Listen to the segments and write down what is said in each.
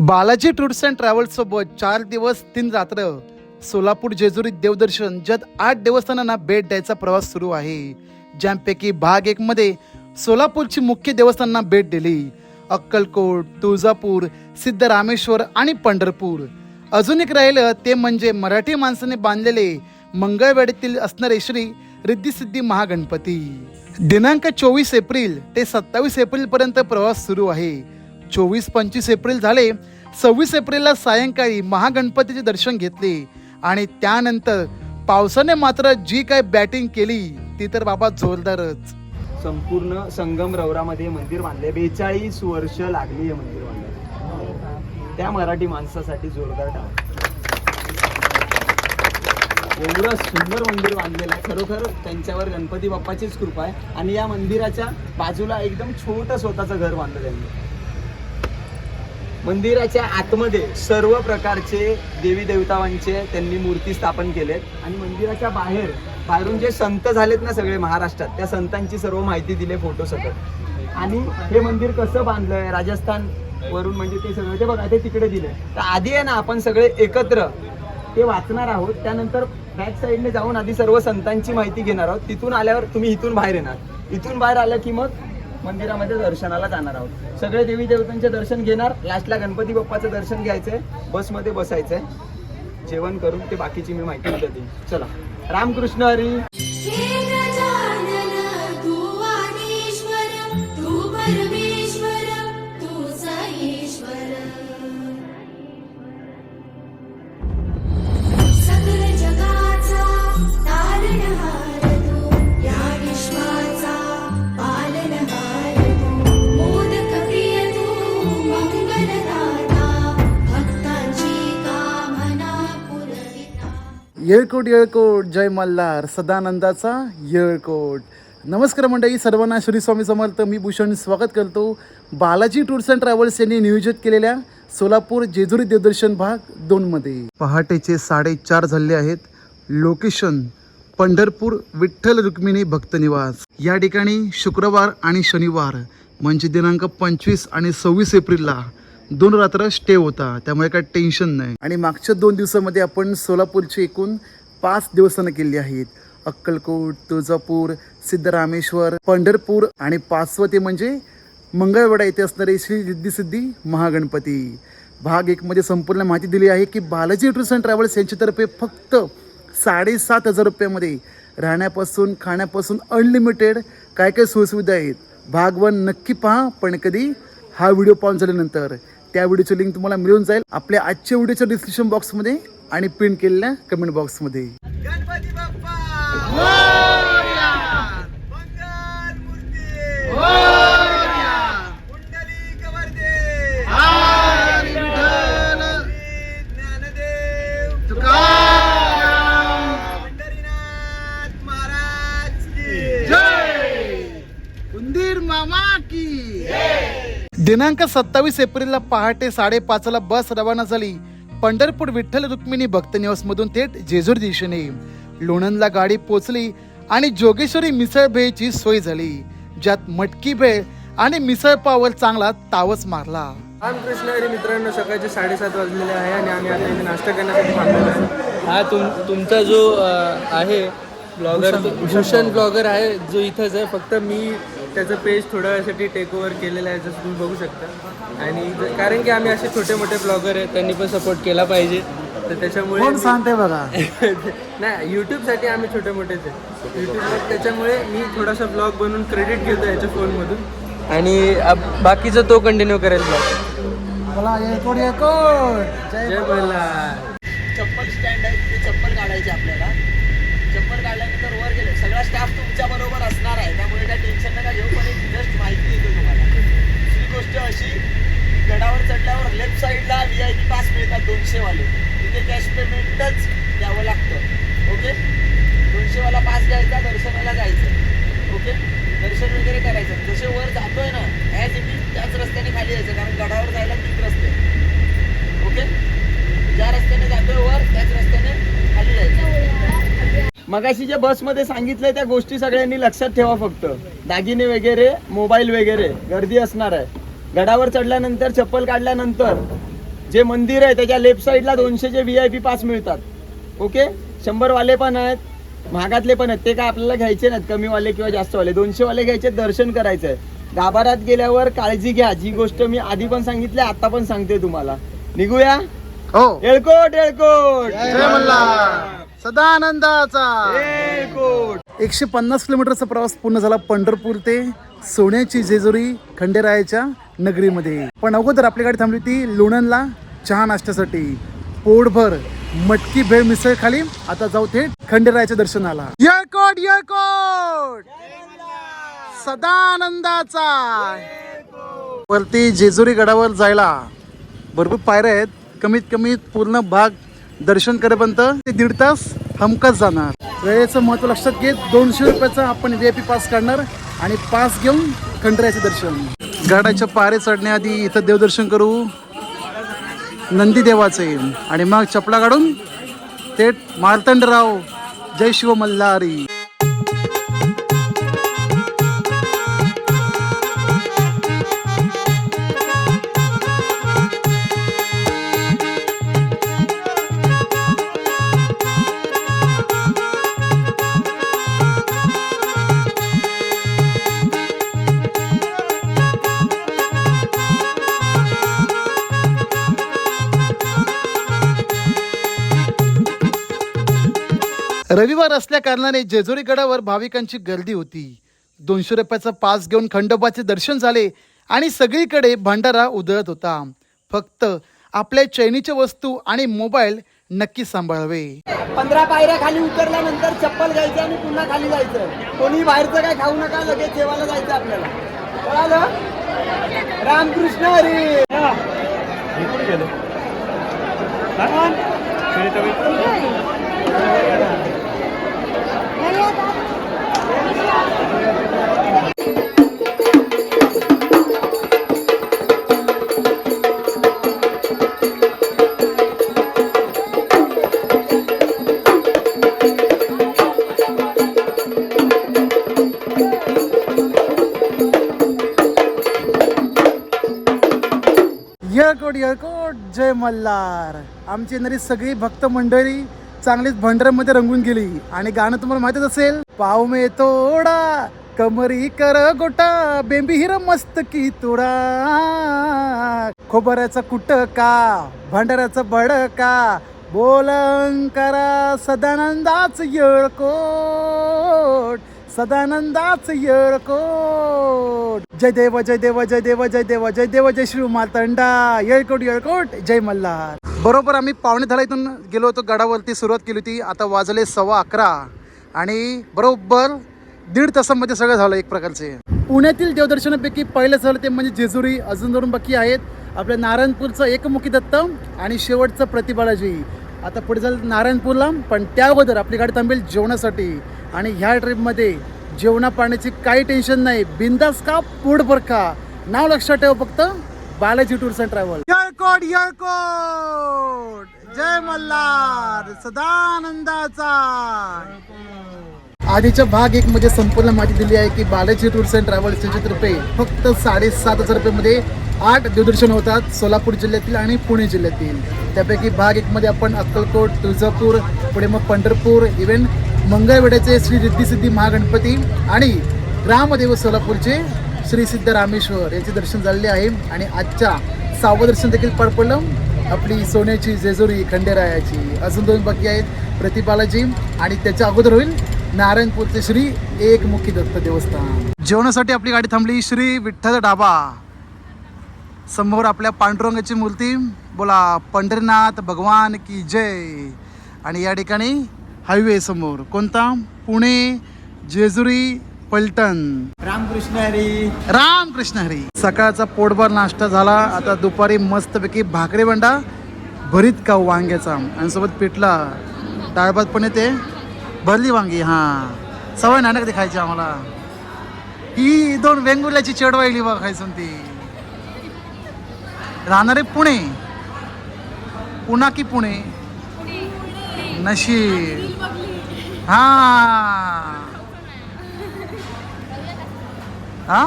Balaji tours and travels सोबत चार दिवस तीन रात्र. सोलापूर जेजुरी देवदर्शन ज्यात आठ देवस्थानांना भेट द्यायचा प्रवास सुरू आहे. ज्यांपैकी भाग एक मध्ये सोलापूरची मुख्य देवस्थानांना भेट दिली. अक्कलकोट तुळजापूर सिद्धरामेश्वर आणि पंढरपूर. अजून एक राहिलं ते म्हणजे मराठी माणसाने बांधलेले मंगळवेढीतील असणारे श्री रिद्धिसिद्धी महागणपती. दिनांक चोवीस एप्रिल ते सत्तावीस एप्रिल पर्यंत प्रवास सुरू आहे. चोवीस पंचवीस एप्रिल झाले सव्वीस एप्रिलला सायंकाळी महागणपतीचे दर्शन घेतले आणि त्यानंतर पावसाने मात्र जी काय बॅटिंग केली ती तर बाबा जोरदारच. संपूर्ण संगम रवरामध्ये मंदिर बांधले बेचाळीस वर्ष लागली हे मंदिर बांधायला. त्या मराठी माणसासाठी जोरदार टाळ. एवढं सुंदर मंदिर बांधलेलं आहे. खरोखर त्यांच्यावर गणपती बाप्पाचीच कृपा आहे. आणि या मंदिराच्या बाजूला एकदम छोटं स्वतःचं घर बांधलं त्यांनी. मंदिराच्या आतमध्ये सर्व प्रकारचे देवी देवतांचे त्यांनी मूर्ती स्थापन केलेत. आणि मंदिराच्या बाहेर बाहेरून जे संत झालेत ना सगळे महाराष्ट्रात त्या संतांची सर्व माहिती दिली फोटो सकट आणि हे मंदिर कसं बांधलंय राजस्थान वरून म्हणजे ते सगळं ते बघा ते तिकडे दिले तर आधी आहे ना आपण सगळे एकत्र ते वाचणार आहोत. त्यानंतर बॅक साईडने जाऊन आधी सर्व संतांची माहिती घेणार आहोत. तिथून आल्यावर तुम्ही इथून बाहेर येणार. इथून बाहेर आलं की मग मंदिरामध्ये दर्शनाला जाणार आहोत. सगळे देवी देवतांचे दर्शन घेणार. लास्टला गणपती बाप्पाचं दर्शन घ्यायचंय. बसमध्ये बसायचंय. जेवण करून ते बाकीची मी माहिती देते. चला. रामकृष्ण हरी. येळकोट येळकोट. जय मल्हार. सदानंदाचा येळकोट. नमस्कार मंडळी सर्वांना श्री स्वामी समर्थ. मी भूषण स्वागत करतो. बालाजी टूर्स अँड ट्रॅव्हल्स यांनी नियोजित केलेल्या सोलापूर जेजुरी देवदर्शन भाग दोनमध्ये पहाटेचे साडेचार झाले आहेत. लोकेशन पंढरपूर विठ्ठल रुक्मिणी भक्त निवास. या ठिकाणी शुक्रवार आणि शनिवार म्हणजे दिनांक पंचवीस आणि सव्वीस एप्रिलला दोन रात्र स्टे होता. त्यामुळे काय टेन्शन नाही. आणि मागच्या दोन दिवसामध्ये आपण सोलापूरची एकूण पाच देवस्थानं केली आहेत. अक्कलकोट तुळजापूर सिद्धरामेश्वर पंढरपूर आणि पाचवं ते म्हणजे मंगळवेढा येथे असणारे श्री रिद्धिसिद्धी महागणपती. भाग एकमध्ये संपूर्ण माहिती दिली आहे की बालाजी टूर्स अँड ट्रॅव्हल्स यांच्यातर्फे फक्त साडेसात हजार रुपयामध्ये राहण्यापासून खाण्यापासून अनलिमिटेड काय काय सोयीसुविधा आहेत? भाग वन नक्की पहा पण कधी? हा व्हिडिओ पाहून झाल्यानंतर. त्या व्हिडिओची लिंक तुम्हाला मिळून जाईल. आपल्या आजच्या व्हिडिओच्या डिस्क्रिप्शन बॉक्समध्ये आणि प्रिंट केलेल्या कमेंट बॉक्समध्ये गणपती बाप्पा! मंगल मूर्ती! कुंडलिक वर्धे ज्ञानदेव! पंढरीनाथ महाराज की! उंदीर मामा की! दिनांक सत्तावीस एप्रिलला पहाटे साडेपाचला बस रवाना झाली. पंढरपूर विठ्ठल रुक्मिणी भक्त निवास मधून थेट जेजूर दिशेने. लोणंदला गाडी पोचली आणि जोगेश्वरी मिसळ भेळची सोय झाली ज्यात मटकी भेळ आणि मिसळ पावर चांगला तावच मारला. रामकृष्ण मित्रांनो सकाळचे साडेसात वाजलेले आहे आणि आम्ही आता इथे नाश्ता करण्यासाठी थांबलेलो आहे. हा तुम तुमचा जो आहे ब्लॉगर भूषण ब्लॉगर आहे जो इथंच आहे. फक्त मी त्याचं पेज थोड्या वेळासाठी टेक ओव्हर केलेलं आहे जसं तुम्ही बघू शकता. आणि कारण की आम्ही असे छोटे मोठे ब्लॉगर आहेत त्यांनी पण सपोर्ट केला पाहिजे. तर त्याच्यामुळे कोण सांगते बघा? नाही यूट्यूबसाठी आम्ही छोटे मोठेच आहे. यूट्यूबवर त्याच्यामुळे मी थोडासा ब्लॉग बनवून क्रेडिट घेतो याच्या फोनमधून आणि अब- बाकीचा तो कंटिन्यू करेल ब्लॉग मला जय चप्पल स्टँड आहे तिथे चप्पल काढायची आपल्याला चप्पल काढल्यानंतर वर गेले सगळा स्टाफ तुमच्या बरोबर असणार आहे त्यामुळे काय टेन्शन नका घेऊ पण एक जस्ट माहिती देतो तुम्हाला दुसरी गोष्ट अशी गडावर चढल्यावर लेफ्ट साईडला व्ही आय पी पास मिळतात दोनशेवाले तिथे कॅश पेमेंटच द्यावं लागतं ओके दोनशेवाला पास घ्यायचा दर्शनाला जायचं ओके दर्शन वगैरे करायचं जसे वर जातोय ना ॲज इट इज त्याच रस्त्याने खाली यायचं कारण गडावर जायला तीन रस्ते आहेत. ओके ज्या रस्त्याने जातोय वर त्याच रस्त्याने खाली जायचं मगाशी जे बसमध्ये सांगितलंय त्या गोष्टी सगळ्यांनी लक्षात ठेवा फक्त. दागिने वगैरे मोबाईल वगैरे गर्दी असणार आहे. गडावर चढल्यानंतर चप्पल काढल्यानंतर जे मंदिर आहे त्याच्या लेफ्ट साईडला दोनशेचे व्ही आय पी पास मिळतात. ओके? शंभर वाले पण आहेत महागातले पण आहेत. ते काय आपल्याला घ्यायचे नाहीत कमीवाले किंवा जास्तवाले. दोनशे वाले घ्यायचे दर्शन करायचं आहे गाभाऱ्यात गेल्यावर काळजी घ्या. जी गोष्ट मी आधी पण सांगितली आता पण सांगते तुम्हाला. निघूया? हो. एळकोट एळकोट सदानंदाचा. एकशे पन्नास किलोमीटरचा प्रवास पूर्ण झाला पंढरपूर ते सोन्याची जेजुरी खंडेरायाच्या नगरीमध्ये. पण अगोदर आपली गाडी थांबली होती लोणंदला चहा नाश्त्यासाठी. पोटभर मटकी भेळ मिसळ खाली. आता जाऊ थेट खंडेरायाच्या दर्शनाला. यळकोट यळकोट! सदानंदाचा. वरती जेजुरी गडावर जायला भरपूर पायऱ्या आहेत. कमीत कमी पूर्ण भाग दर्शन करेपर्यंत ते दीड तास हमखास जाणार. वेळेचं महत्त्व लक्षात घेत दोनशे रुपयाचा आपण व्ही पी पास काढणार आणि पास घेऊन खंडरायाचं दर्शन. गडाच्या पारे चढण्याआधी इथं देवदर्शन करू. नंदी देवाचे आणि मग चपला काढून थेट मार्तंडराव जय शिव मल्हारी. रविवार असल्या कारणाने जेजुरी गडावर भाविकांची गर्दी होती. दोनशे रुपयाचा पास घेऊन खंडोबाचे दर्शन झाले आणि सगळीकडे भंडारा उधळत होता. फक्त आपल्या चैनीच्या वस्तू आणि मोबाईल नक्की सांभाळावे. पंधरा पायऱ्या खाली उतरल्यानंतर चप्पल घ्यायची आणि पुन्हा खाली जायचं. कोणी बाहेरचं काय खाऊ नका लगेच जेवायला जायचं आपल्याला. कळालं? रामकृष्ण हरी. यळकोट जय मल्हार. आमची येणारी सगळी भक्त मंडळी चांगलीच भंडाऱ्यामध्ये रंगून गेली. आणि गाणं तुम्हाला माहितच असेल पाव मे तोडा कमरी कर गोटा बेंबी हिर मस्त की तुडा. खोबऱ्याचा कुट का भंडाऱ्याचा बडका बोलंकरा सदानंदाच येळकोट. सदानंदाच येळकोट जय देव जय देव जय देव जय देव जय देव जय श्री मातंडा येळकोट येळकोट जय मल्हार. बरोबर आम्ही पावणे दहाला इथून गेलो होतो गडावरती सुरुवात केली होती. आता वाजले सव्वा अकरा. आणि बरोबर दीड तासामध्ये सगळं झालं एक प्रकारचे. पुण्यातील देवदर्शनापैकी पहिलं झालं ते म्हणजे जेजुरी अजून दोन बाकी आहेत. आपल्या नारायणपूरचं एकमुखी दत्त आणि शेवटचं प्रतिबाळाजी आता पुढे झालं नारायणपूरला पण त्या अगोदर आपली गाडी थांबेल जेवणासाठी. आणि ह्या ट्रिपमध्ये जेवणा पाण्याची काही टेन्शन नाही. बिंदास का पोटभर का? नाव लक्षात ठेव फक्त बालाजी टूर्स अँड ट्रॅव्हल. यळकोट यळकोट! जय मल्हार सदानंदाचा! आधीच्या भाग एक मध्ये संपूर्ण माहिती दिली आहे की बालाजी टूर्स अँड ट्रॅव्हल्स तर्फे फक्त साडेसात हजार रुपयेमध्ये आठ देवदर्शन होतात सोलापूर जिल्ह्यातील आणि पुणे जिल्ह्यातील. त्यापैकी भाग एक मध्ये आपण अक्कलकोट तुळजापूर पुढे मग पंढरपूर इव्हन मंगळवेड्याचे श्री रिद्धिसिद्धी महागणपती आणि ग्रामदेव सोलापूरचे श्री सिद्ध रामेश्वर यांचे दर्शन झालेले आहे. आणि आजच्या सहावं दर्शन देखील पार पडलं. आपली सोन्याची जेजुरी खंडेरायाची अजून दोन बाकी आहेत. प्रतिपालाजी आणि त्याच्या अगोदर होईल नारायणपूरचे श्री एकमुखी दत्त देवस्थान. जेवणासाठी आपली गाडी थांबली श्री विठ्ठल डाबा समोर आपल्या पांडुरंगाची मूर्ती. बोला पंढरीनाथ भगवान की जय. आणि या ठिकाणी हायवे समोर. कोणता? पुणे जेजुरी पलटण. रामकृष्ण हरी. रामकृष्ण हरी. सकाळचा पोटभर नाश्ता झाला. आता दुपारी मस्तपैकी भाकरी बंडा भरीत का वांग्याचा. आणि सोबत पिठला. डाळभात पण येते. भरली वांगी हां. सवय नाटक ते खायची आम्हाला. ही दोन वेंगुर्ल्याची चढवायली बघ खायचं ती राहणारे पुणे. पुणा की पुणे? नशीब. हा. हा?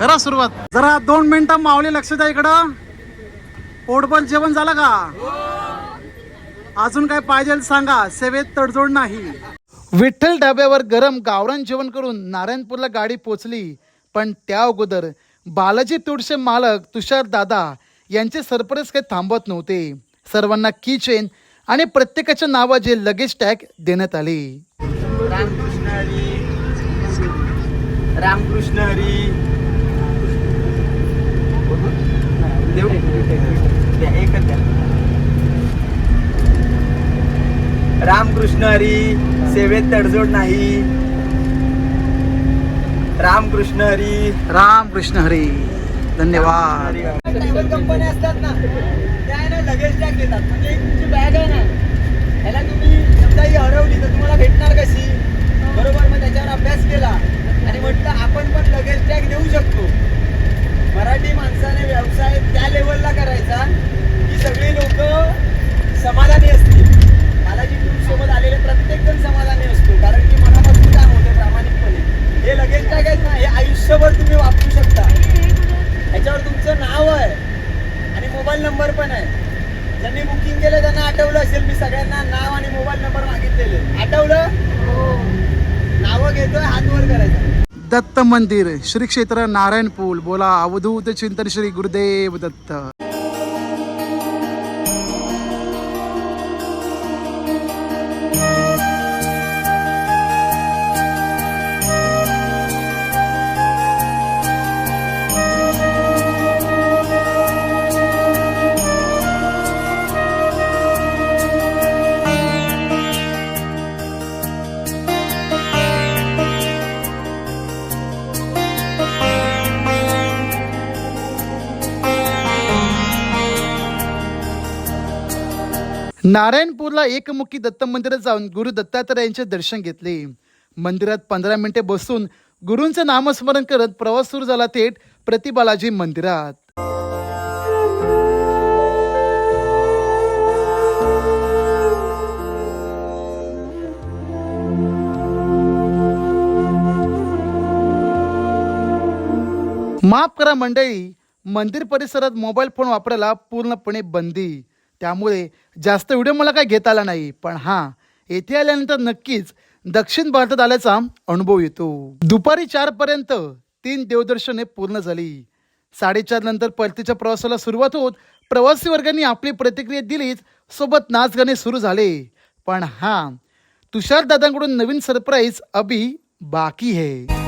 करा सुरुवात. जरा दोन मिनिटं मावले लक्ष द्या इकडं. पोटभर जेवण झालं का? अजून काय पाहिजे सांगा. सेवेत तडजोड नाही. विठ्ठल ढाब्यावर गरम गावरान जेवण करून नारायणपूरला गाडी पोचली. पण त्या अगोदर बालाजी तुडसे मालक तुषार दादा यांचे सरप्राईज काही थांबत नव्हते. सर्वांना की चेन आणि प्रत्येकाच्या नावाचे लगेज टॅग देण्यात आले. रामकृष्ण हरी. रामकृष्ण हरी. रामकृष्ण हरी सेवेत तडजोड नाही. रामकृष्ण हरी. राम कृष्ण हरी. धन्यवाद कंपन्या असतात ना. लगेज टॅग देतात. म्हणजे तुमची बॅग आहे ना ह्याला तुम्ही समजा ही हरवली तर तुम्हाला भेटणार कशी? बरोबर मग त्याच्यावर अभ्यास केला आणि म्हटलं आपण पण लगेज टॅग देऊ शकतो मराठी माणसाने व्यवसाय त्या लेवलला करायचा की सगळी लोक समाधानी असतील बालाजी टूर सोबत आलेले प्रत्येक जण समाधानी असतो कारण की मनापासून काम होते प्रामाणिकपणे हे लगेज टॅग आहेत ना हे आयुष्यभर तुम्ही वापरू शकता ह्याच्यावर तुमचं नाव आहे आणि मोबाईल नंबर पण आहे ज्यांनी बुकिंग केलं त्यांना आठवलं असेल मी सगळ्यांना नाव आणि मोबाईल नंबर मागितलेले आठवलं नावं घेतोय हात वर करायचं दत्त मंदिर श्री क्षेत्र नारायणपूल बोला अवधूत चिंतन श्री गुरुदेव दत्त. नारायणपूरला एकमुखी दत्त मंदिरात जाऊन गुरु दत्तात्रयांचे दर्शन घेतले. मंदिरात पंधरा मिनिटे बसून गुरूंचे नामस्मरण करत प्रवास सुरू झाला थेट प्रतिबालाजी मंदिरात. माफ करा मंडळी मंदिर परिसरात मोबाईल फोन वापरायला पूर्णपणे बंदी. त्यामुळे जास्त व्हिडिओ मला काय घेता आला नाही. पण हां येथे आल्यानंतर नक्कीच दक्षिण भारतात आल्याचा अनुभव येतो. दुपारी चारपर्यंत तीन देवदर्शने पूर्ण झाली. साडेचार नंतर परतीच्या प्रवासाला सुरुवात होत प्रवासी वर्गांनी आपली प्रतिक्रिया दिलीच सोबत नाच गाणे सुरू झाले. पण हां तुषार दादांकडून नवीन सरप्राईज अभी बाकी है.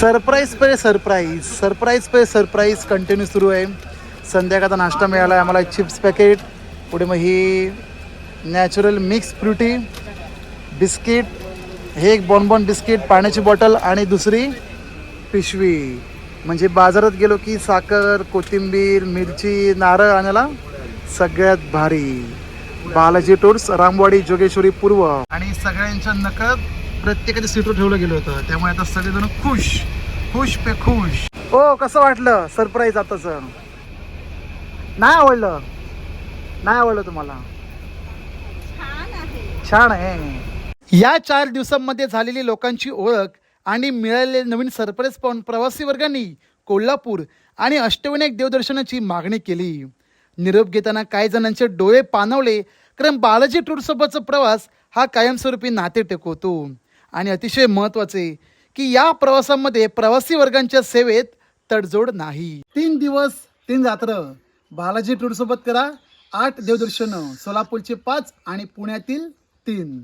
सरप्राईज पे सरप्राईज सरप्राईज पे सरप्राईज कंटिन्यू सुरू आहे. संध्याकाळचा नाश्ता मिळाला आहे आम्हाला चिप्स पॅकेट पुढे मग ही नॅचरल मिक्स फ्रुटी बिस्किट हे एक बॉनबॉन बिस्किट पाण्याची बॉटल आणि दुसरी पिशवी. म्हणजे बाजारात गेलो की साखर कोथिंबीर मिरची नारळ आणायला सगळ्यात भारी. बालाजी टूर्स रामवाडी जोगेश्वरी पूर्व. आणि सगळ्यांच्या नकळत प्रत्येकाच्या सीटवर ठेवलं गेलं होतं. त्यामुळे आता सगळेजण खुश. खुश पे खुश. हो कसं वाटलं? सरप्राईज आताच. नाही आवडलं. नाही आवडलं तुम्हाला. छान आहे. या चार दिवसांमध्ये झालेली लोकांची ओळख आणि मिळालेले नवीन सरप्राईज पाहून प्रवासी वर्गांनी कोल्हापूर आणि अष्टविनायक देवदर्शनाची मागणी केली. निरोप घेताना काही जणांचे डोळे पाणवले कारण बालाजी टूरसोबतचा प्रवास हा कायमस्वरूपी नाते टेकवतो आणि अतिशय महत्त्वाचे की या प्रवासामध्ये प्रवासी वर्गांच्या सेवेत तडजोड नाही. तीन दिवस तीन रात्र. बालाजी टूरसोबत करा आठ देवदर्शनं सोलापूरचे पाच आणि पुण्यातील तीन.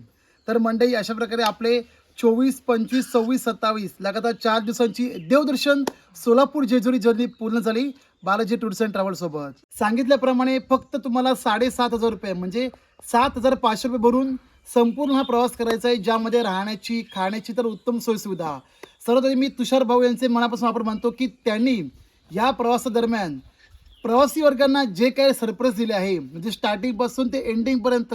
तर मंडई अशा प्रकारे आपले चोवीस पंचवीस सव्वीस सत्तावीस. लगातार चार दिवसांची देवदर्शन सोलापूर जेजुरी जर्नी पूर्ण झाली. बालाजी टूर्स अँड ट्रॅव्हल सोबत. सांगितल्याप्रमाणे फक्त तुम्हाला साडेसात हजार रुपये म्हणजे सात हजार पाचशे रुपये भरून संपूर्ण हा प्रवास करायचा आहे ज्यामध्ये राहण्याची खाण्याची तर उत्तम सोयीसुविधा. सर्वतरी मी तुषार भाऊ यांचे मनापासून आपण मानतो की त्यांनी या प्रवासादरम्यान प्रवासी वर्गांना जे काही सरप्राईज दिले आहे म्हणजे स्टार्टिंगपासून ते एंडिंगपर्यंत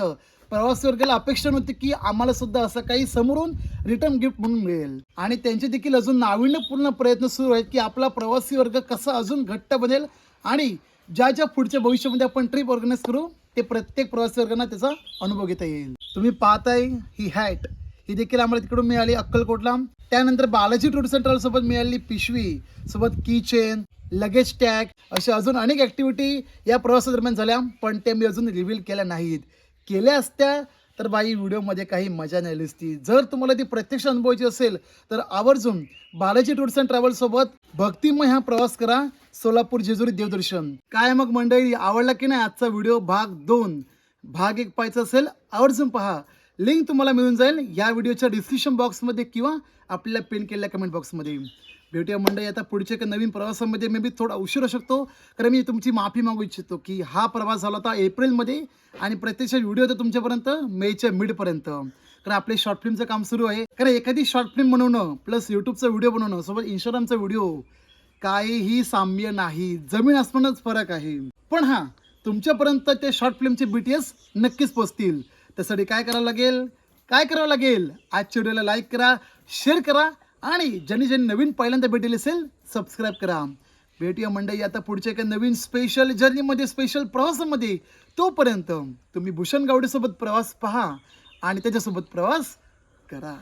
प्रवासी वर्गाला अपेक्षा नव्हती की आम्हाला सुद्धा असं काही समोरून रिटर्न गिफ्ट म्हणून मिळेल. आणि त्यांचे देखील अजून नाविन्यपूर्ण प्रयत्न सुरू आहेत की आपला प्रवासी वर्ग कसा अजून घट्ट बनेल आणि ज्या ज्या पुढच्या भविष्यामध्ये आपण ट्रिप ऑर्गनाईज करू ते प्रत्येक प्रवासी वर्गांना त्याचा अनुभव घेता येईल. तुम्ही पाहताय ही हॅट ही देखील आम्हाला तिकडून मिळाली अक्कलकोटला. त्यानंतर बालाजी टूर्स अँड सोबत मिळाली पिशवी सोबत की चेन लगेज टॅग अशा अजून अनेक ॲक्टिव्हिटी या प्रवासादरम्यान झाल्या पण त्या मी अजून रिव्हील केल्या नाहीत. केल्या असत्या तर बाई व्हिडिओमध्ये काही मजा नाही असती जर तुम्हाला ती प्रत्यक्ष अनुभवायची असेल तर आवर्जून बालाजी टूर्स अँड ट्रॅव्हल्ससोबत भक्तिमय हा प्रवास करा. सोलापूर जेजुरी देवदर्शन. काय मग मंडळी आवडला की नाही आजचा व्हिडिओ? भाग दोन. भाग एक पाहायचा असेल आवर्जून पहा. लिंक तुम्हाला मिळून जाईल या व्हिडिओच्या डिस्क्रिप्शन बॉक्समध्ये किंवा आपल्याला पिन केलेल्या कमेंट बॉक्समध्ये भेटूया मंडळी. आता पुढच्या एका नवीन प्रवासामध्ये मे बी थोडा उशीर शकतो. कारण मी तुमची माफी मागू इच्छितो की हा प्रवास झाला होता एप्रिलमध्ये आणि प्रत्यक्ष व्हिडिओ होता तुमच्यापर्यंत मेच्या मिडपर्यंत. कारण आपले शॉर्ट फिल्मचं काम सुरू आहे. कारण एखादी शॉर्ट फिल्म बनवणं प्लस यूट्यूबचा व्हिडिओ बनवणं सोबत इंस्टाग्रामचा व्हिडिओ काहीही साम्य नाही. जमीन आसमानच फरक आहे. पण हा तुमच्यापर्यंत ते शॉर्ट फिल्मचे बी टी एस नक्कीच पोचतील. त्यासाठी काय करावं लागेल? काय करावं लागेल? आजच्या व्हिडिओला लाईक करा शेअर करा आणि ज्यांनी ज्यांनी नवीन पहिल्यांदा भेटेल असेल सबस्क्राईब करा. भेटूया मंडळी आता पुढच्या एका नवीन स्पेशल जर्नीमध्ये स्पेशल प्रवासामध्ये. तोपर्यंत तुम्ही भूषण गावडेसोबत प्रवास पहा आणि त्याच्यासोबत प्रवास करा.